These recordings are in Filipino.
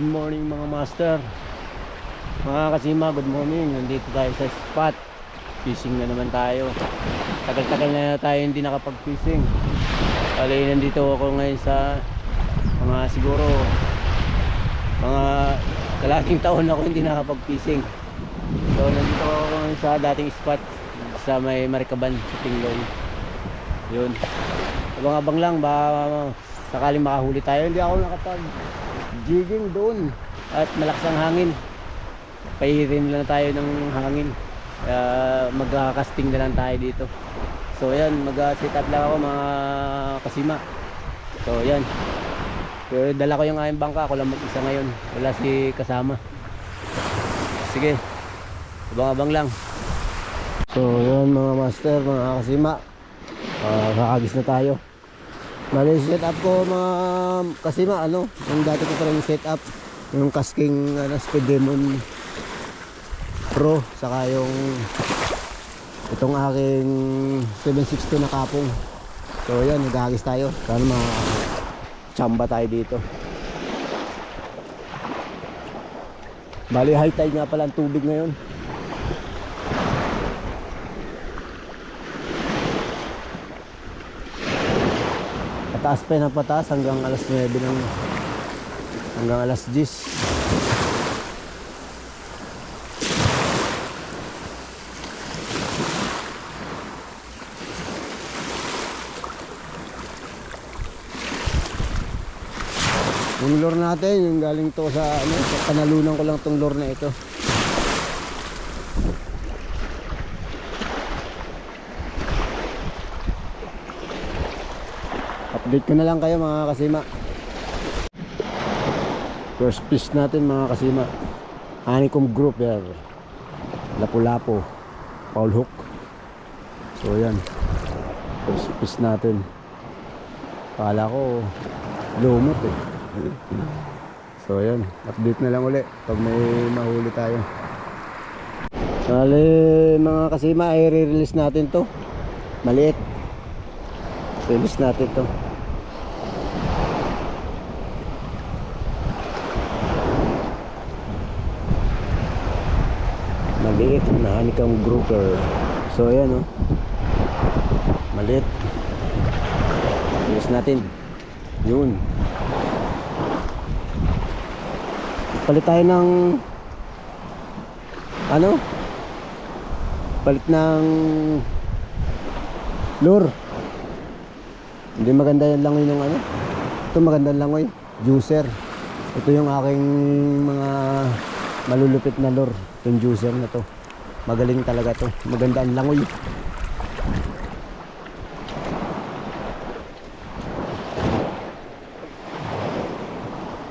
Good morning mga master. Mga kasima, good morning. Nandito tayo sa spot. Fishing na naman tayo. Tagal-tagal na tayo hindi nakapag-fishing. Bali, nandito ako ngayon sa Mga siguro Mga Kalating taon ako hindi nakapag-fishing. So nandito ako ngayon sa dating spot Sa may Marikaban, sa Tinglong Yun. Abang-abang lang, ba sakaling makahuli tayo. Hindi ako nakapag jigging doon. At malakas ang hangin. Pahirin lang tayo ng hangin. Kaya magkakasting na lang tayo dito. So yan mag set up lang ako mga kasima. So yan. Pero dala ko yung aking bangka ako lang mag isa ngayon. Wala si kasama. Sige abang abang lang. So yan mga master mga kasima. Uh, kakagis na tayo Bali, set up ko mga kasima, ano, yung dati ko pa rin set up, yung casking, ano, Speed Demon Pro, saka yung itong aking 760 na kapong. So, yan, nagagis tayo. Sana mga chamba tayo dito. Bali, high tide nga pala ang tubig ngayon. Pataas pa yun ang pataas hanggang alas 9 ng hanggang alas 10. Yung lure natin, yung galing to sa ano, sa kanalunan ko lang tong lure na ito. Update ko na lang kayo mga kasima. First fish natin mga kasima. Honeycomb grouper. Lapu-lapo. Paul hook. So yan. First fish natin. Kala ko lumot eh. So yan. Update na lang uli pag may mahuli tayo. Bale mga kasima, i-release natin to. Maliit. Release natin to. Maliit na honeycomb grouper. So ayan oh. Maliit. Release natin. Yun. Palit tayo ng ano? Palit ng lure. Hindi maganda yung langoy ng ano. Ito maganda langoy. Juicer. Ito yung aking mga malulupit na lure. Yung juicer na to. Magaling talaga to. Maganda ang langoy.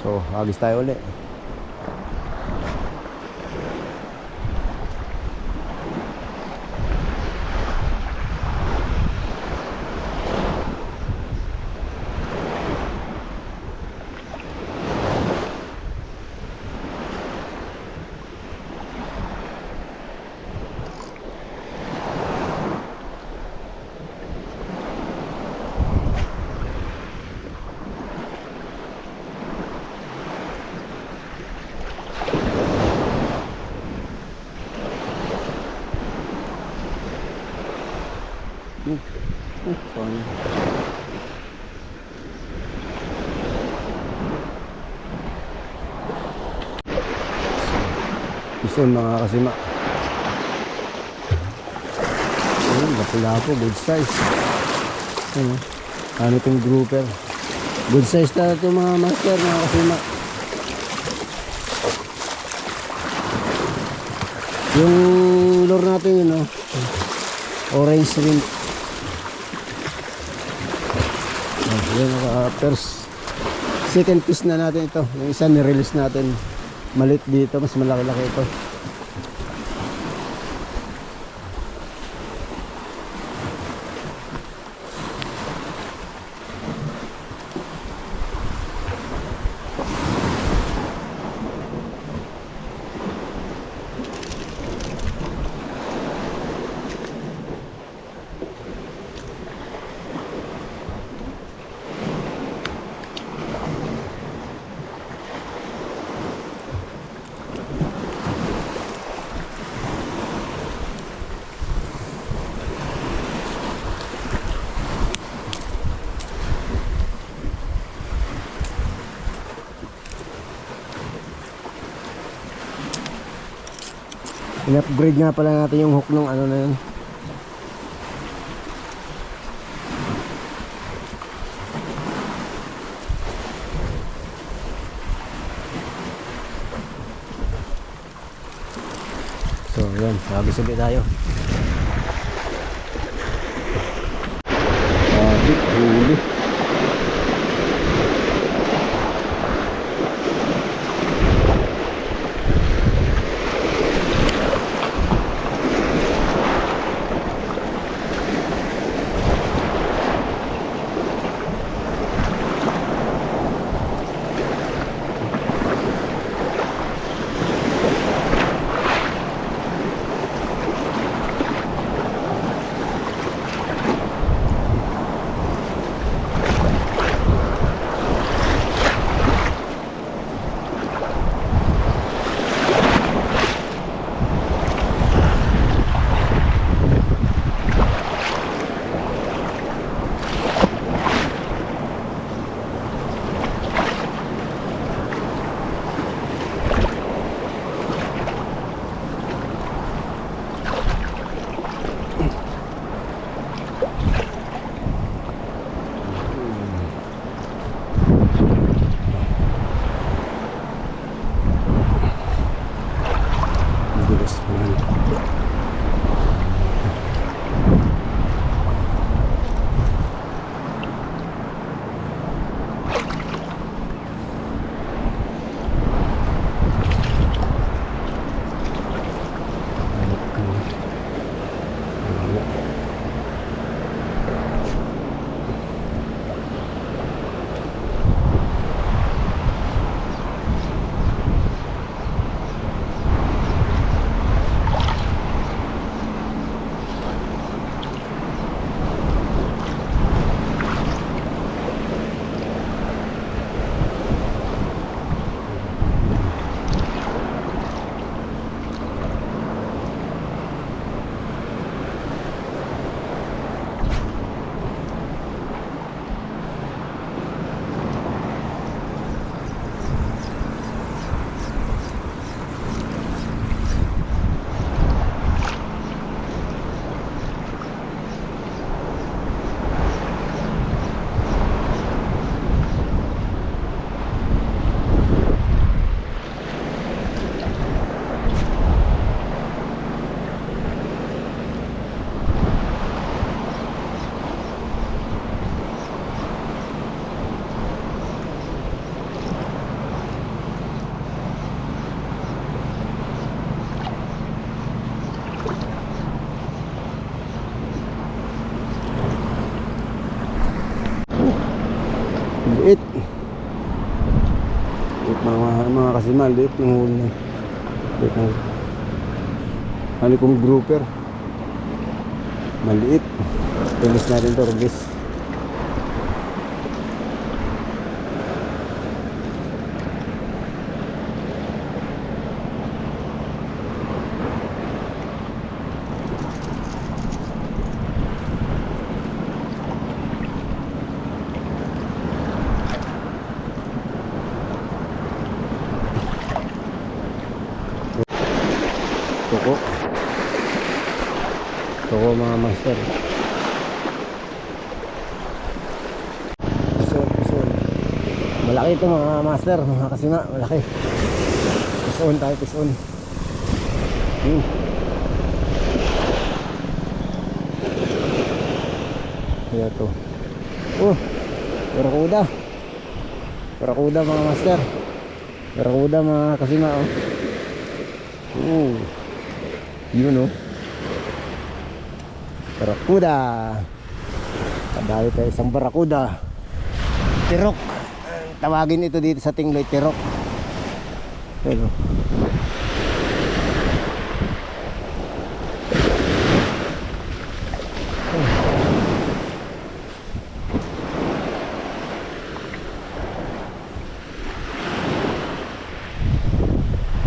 So, agis tayo ulit. Sorry. Gusto mga kasima. Ayun, lapu-lapo, good size. Ano, ano itong grouper. Good size na ito mga master, mga kasima. Yung lure natin yun, no? Orange rim. Oh, yun, uh, first, second piece na natin ito. Yung isa ni-release natin. Malit dito, mas malaki-laki ito. In-upgrade nga pala natin yung hook nung ano na yun. So, yan. Sabi-sabi tayo. Mga kasimal, liit yung huli na. Liit na. Ano kong grouper? Maliit. Tulis natin to, release. Tuko. Tuko mga master. Pison, pison. Malaki ito mga master, mga kasima, malaki. Pison tayo, pison. Hmm. Kaya to. Oh, barakuda. Barakuda mga master. Barakuda mga kasima, oh. Oh. Yun oh. Barakuda. Kadali tayo isang barakuda. Tirok. Tawagin ito dito sa Tingloy, tirok. Oh.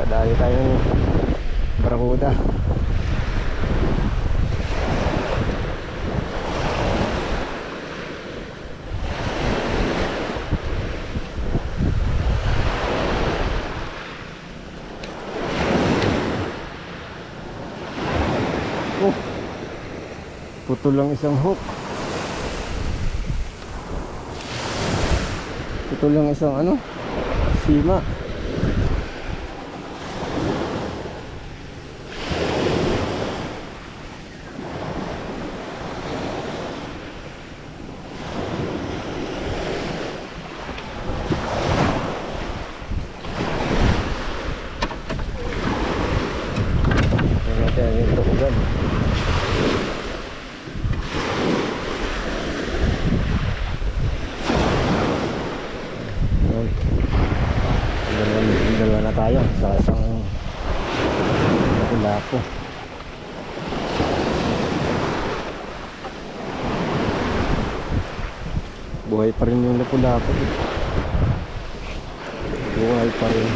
Kadali tayo ng barakuda. Putol lang isang hook. Putol lang isang ano? Sima. Tingnan natin yung tukugan. Yun. Dalawa, dalawa na tayo sa isang lapo. Buhay pa rin yung lapu-lapu. Buhay pa rin.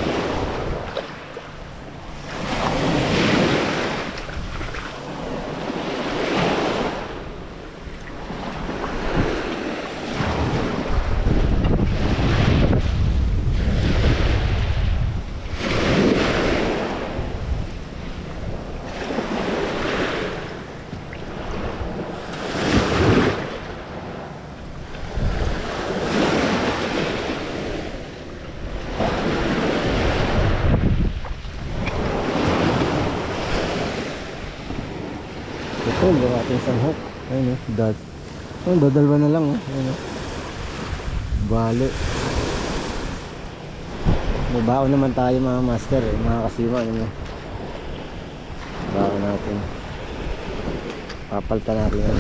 Ito, yung ating isang hook. Ayun o, dad. Oh, dadalwa na lang o. Ayun o. Bali. May baon naman tayo mga master eh, mga kasima. Ano, baon natin. Papalta natin yan.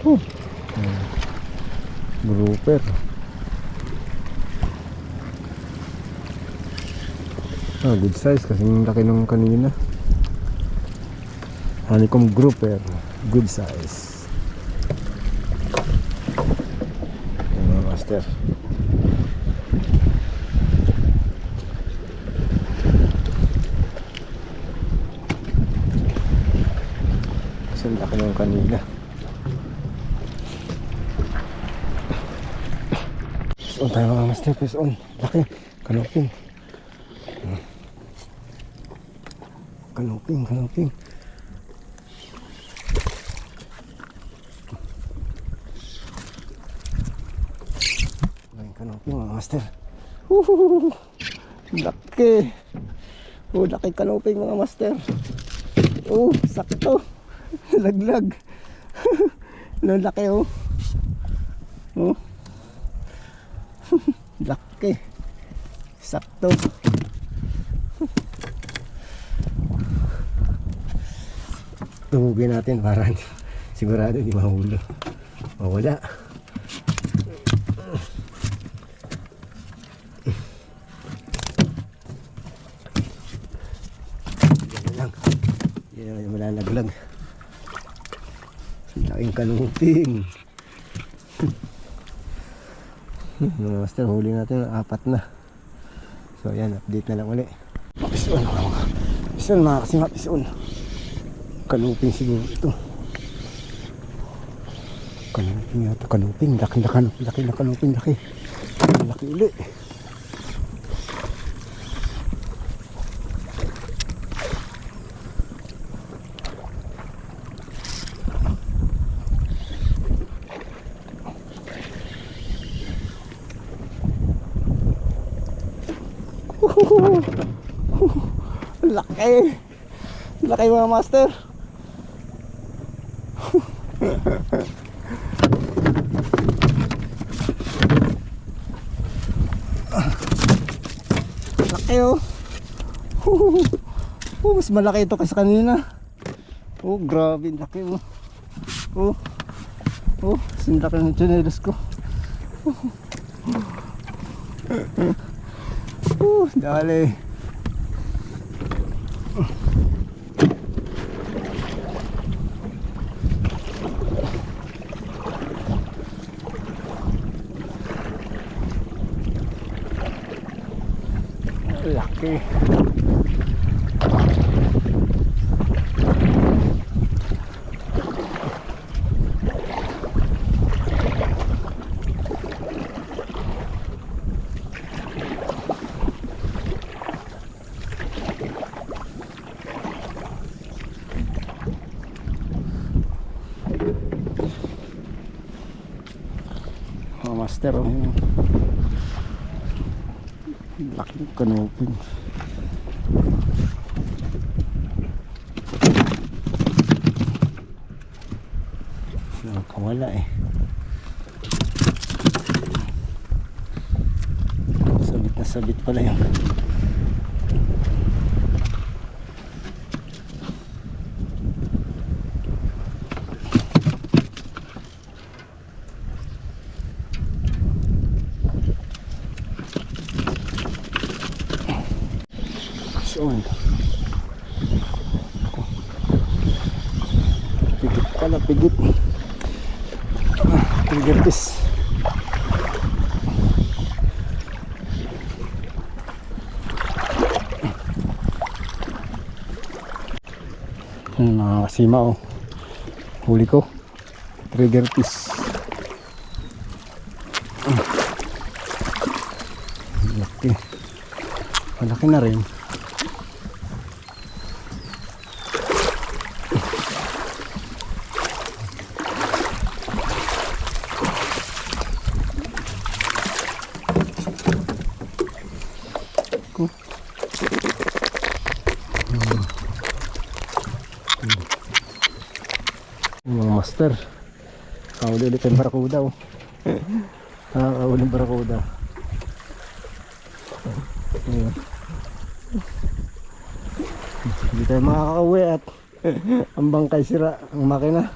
Oh. Grouper. Ah, good size kasi yung laki nung kanina. Honeycomb grouper. Good size. Yung mga master. Kasi laki nung kanina. Press on mga master, press on. Laki, kanoping. Kanoping, kanoping. Laking kanoping mga master. Woohoo! Laki! Oh, laki kanoping mga master. Oh, sakto. Laglag. Ano laki oh. Oh. Laki. Sakto. Tumugin natin para sigurado hindi mahulog. Mawala. Yan lang. Yan lang yung malalaglag. Laking kanuping. Mga master, huli natin apat na. So ayan, update na lang uli. Pison mga. Pison mga kasima, pison. Kanuping siguro ito. Kanuping yata, kanuping. Laki na kanuping, laki na kanuping, laki. Laki uli. Laki. Laki mga master. Laki oh. Oh, mas malaki ito kaysa kanina. Oh, grabe laki oh. Oh. Oh, sinlaki ng chinelas ko. Oh, dali. Laki. Master. Oh. Laking kanupin. Nakawala eh. Sabit na sabit pala yun. Pigit pala, pigit. Ah, fish. Yung mga kasima oh. Huli ko. Trigger fish. Ah. Laki. Malaki na rin. Yung mga master. Kahuli ulit yung barakuda oh. Ah, kahuli yung barakuda. Ayun. Hindi tayo makakauwi at ang bangkay sira ang makina.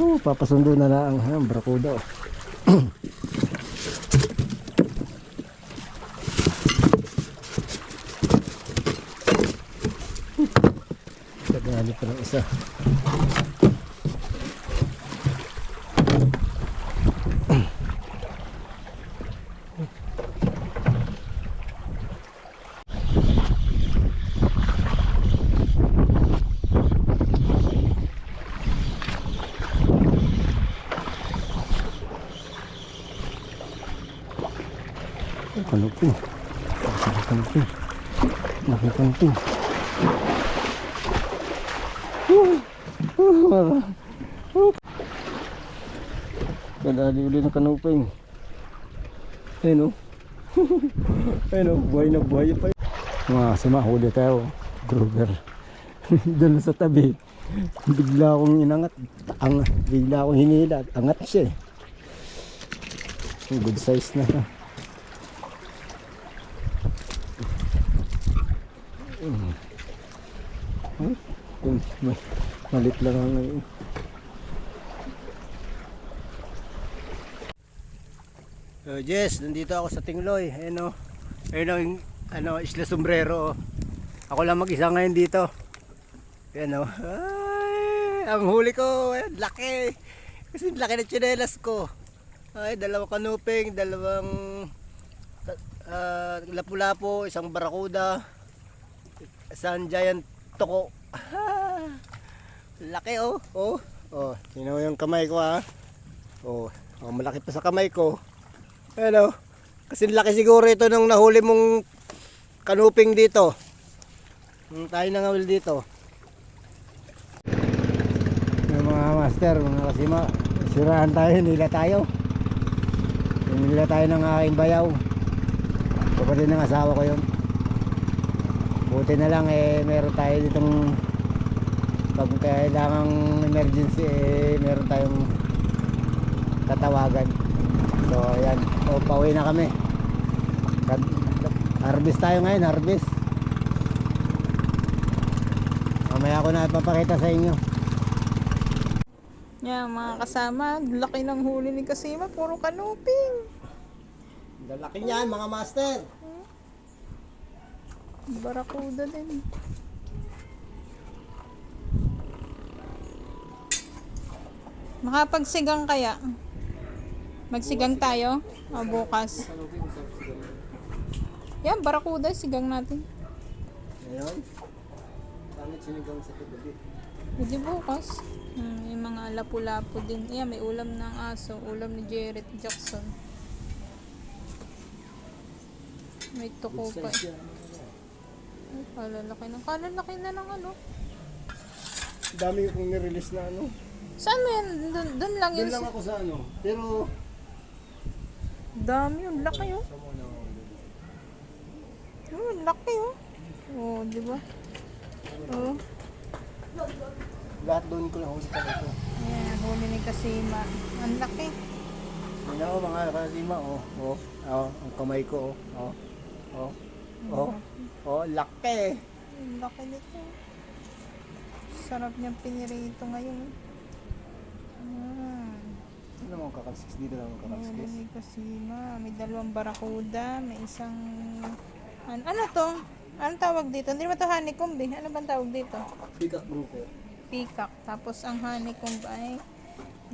Oh, papasundo na lang ang barakuda oh. Tagali pa ng isa. Uli ng kanuping. Ayun o. Ayun o, buhay na buhay pa. Mga sumahuli tayo. Gruber. Doon sa tabi. Bigla akong inangat. Ang, bigla akong hinila. Angat siya eh. Good size na. Yun, ma- malit lang ang ngayon. So, Jess, nandito ako sa Tingloy. Ayun o. Ayun o, yung, ano, Isla Sombrero. oh. Ako lang mag-isa ngayon dito. Ayun o. Ay, ang huli ko, eh, laki. Kasi laki na tsinelas ko. Ay, dalawang kanuping, dalawang ah, lapu-lapu, isang barakuda, isang giant toko. Laki oh. Oh. Oh, mo yung kamay ko ha. Oh, oh malaki pa sa kamay ko. Ano? Kasi laki siguro ito nung nahuli mong kanuping dito. Hmm, tayo nangawil dito. Yung mga master, mga kasima, sirahan tayo, nila tayo. Nila tayo ng aking bayaw. Kapatid ng asawa ko yun. Buti na lang eh meron tayo ditong pag kailangang emergency eh meron tayong tatawagan. So ayan, o pauwi na kami. Harvest tayo ngayon, harvest. Mamaya ko na ipapakita sa inyo. Yan, mga kasama, laki ng huli ni Kasima, puro kanuping. Lalaki niyan mga master. Barakuda din. Makapagsigang kaya? Magsigang tayo? O bukas? Yan, barakuda, sigang natin. Ngayon, pangit sinigang sa tugabi. Pwede bukas. Hmm, yung mga lapu-lapu din. Yan, may ulam ng aso. Ulam ni Jared Jackson. May tuko pa. eh. Ay, kalalaki na. Kalalaki na ng ano. Dami kong nirelease na ano. Saan mo yan? Doon lang yun. Doon lang ako sa ano. Pero Dami yun, laki oh. Oh, laki oh. Oh, di ba? Oh, Lahat doon ko na huli pa ito. ayan, huli ni Kasima. Ang laki. Tingnan ko mga kasima, oh. Oh, oh, ang kamay ko, oh. Oh, oh, oh, oh, laki. Ang laki nito. Sarap niyang pinirito ngayon. Ah, Ano mo kakalskis dito lang ang kakalskis? ni Kasima. May dalawang barakuda, may isang... Ano, ano to? Anong tawag dito? Hindi naman to honeycomb eh. Ano bang tawag dito? Peacock grupo. peacock. Tapos ang honeycomb ay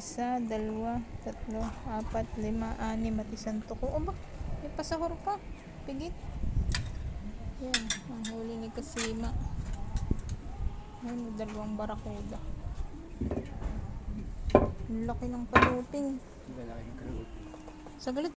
isa, dalawa, tatlo, apat, lima, anim, at isang tuko. O ba? May pasahor pa. Pigit. Yan. Ang huli ni Kasima. May dalawang barakuda. Ang laki ng paluting. Lalaki ka Saglit